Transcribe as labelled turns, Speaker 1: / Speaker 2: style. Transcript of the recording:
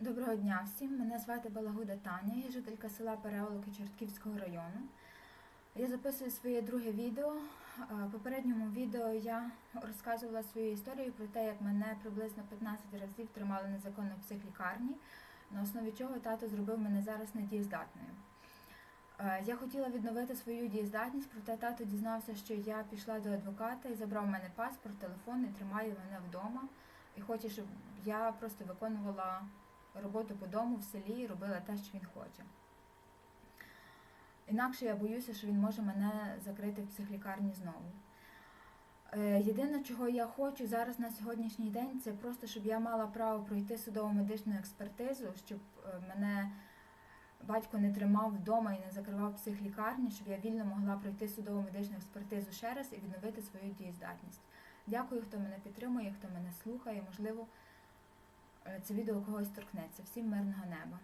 Speaker 1: Доброго дня всім. Мене звати Балагуда Таня, я жителька села Переолоки Чортківського району. Я записую своє друге відео. В попередньому відео я розказувала свою історію про те, як мене приблизно 15 разів тримали незаконно в психлікарні, на основі чого тато зробив мене зараз недієздатною. Я хотіла відновити свою дієздатність, проте тато дізнався, що я пішла до адвоката і забрав у мене паспорт, телефон і тримає мене вдома. І хоче, щоб я просто виконувала роботу по дому в селі робила те, що він хоче. Інакше я боюся, що він може мене закрити в психлікарні знову. Е, Єдине, чого я хочу зараз на сьогоднішній день, це просто, щоб я мала право пройти судово медичну експертизу, щоб е, мене батько не тримав вдома і не закривав психлікарні, щоб я вільно могла пройти судово медичну експертизу ще раз і відновити свою дієздатність. Дякую, хто мене підтримує, хто мене слухає. Можливо, це відео когось торкнеться. Всім мирного неба.